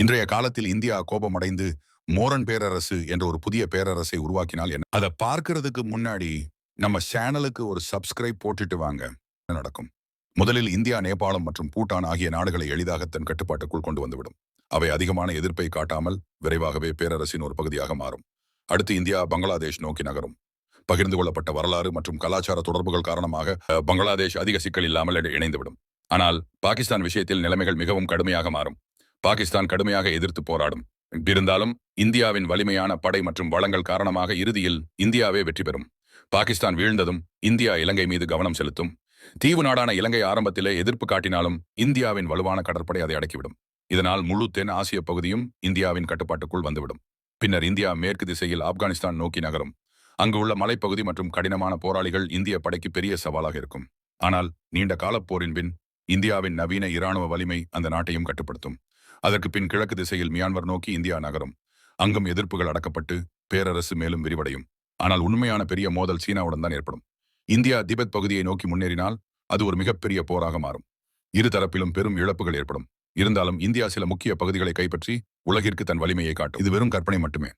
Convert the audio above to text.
இன்றைய காலத்தில் India கோபமடைந்து moron பேரரசு என்ற ஒரு புதிய பேரரசை உருவாக்கினால் என்ன? அதை பார்க்கறதுக்கு முன்னாடி நம்ம சேனலுக்கு ஒரு சப்ஸ்கிரைப் போட்டுட்டு வாங்க. என்ன நடக்கும்? முதலில் இந்தியா நேபாளம் மற்றும் பூட்டான் ஆகிய நாடுகளை எளிதாக தன் கட்டுப்பாட்டுக்குள் கொண்டு வந்துவிடும். அவை அதிகமான எதிர்ப்பை காட்டாமல் விரைவாகவே பேரரசின் ஒரு பகுதியாக மாறும். அடுத்து இந்தியா பங்களாதேஷ் நோக்கி நகரும். பகிர்ந்து கொள்ளப்பட்ட வரலாறு மற்றும் கலாச்சார தொடர்புகள் காரணமாக பங்களாதேஷ் அதிக சிக்கல் இல்லாமல் இணைந்துவிடும். ஆனால் பாகிஸ்தான் விஷயத்தில் நிலைமைகள் மிகவும் கடுமையாக மாறும். பாகிஸ்தான் கடுமையாக எதிர்த்து போராடும். இருந்தாலும் இந்தியாவின் வலிமையான படை மற்றும் வளங்கள் காரணமாக இறுதியில் இந்தியாவே வெற்றி பெறும். பாகிஸ்தான் வீழ்ந்ததும் இந்தியா இலங்கை மீது கவனம் செலுத்தும். தீவு நாடான இலங்கை ஆரம்பத்திலே எதிர்ப்பு காட்டினாலும் இந்தியாவின் வலுவான கடற்படை அதை அடக்கிவிடும். இதனால் முழு தென் ஆசிய பகுதியும் இந்தியாவின் கட்டுப்பாட்டுக்குள் வந்துவிடும். பின்னர் இந்தியா மேற்கு திசையில் ஆப்கானிஸ்தான் நோக்கி நகரும். அங்கு உள்ள மலைப்பகுதி மற்றும் கடினமான போராளிகள் இந்திய படைக்கு பெரிய சவாலாக இருக்கும். ஆனால் நீண்ட காலப் போரின் பின் இந்தியாவின் நவீன இராணுவ வலிமை அந்த நாட்டையும் கட்டுப்படுத்தும். அதற்கு பின் கிழக்கு திசையில் மியான்மர் நோக்கி இந்தியா நகரும். அங்கும் எதிர்ப்புகள் அடக்கப்பட்டு பேரரசு மேலும் விரிவடையும். ஆனால் உண்மையான பெரிய மோதல் சீனாவுடன் தான் ஏற்படும். இந்தியா திபெத் பகுதியை நோக்கி முன்னேறினால் அது ஒரு மிகப்பெரிய போராக மாறும். இரு தரப்பிலும் பெரும் இழப்புகள் ஏற்படும். இருந்தாலும் இந்தியா சில முக்கிய பகுதிகளை கைப்பற்றி உலகிற்கு தன் வலிமையை காட்டும். இது வெறும் கற்பனை மட்டுமே.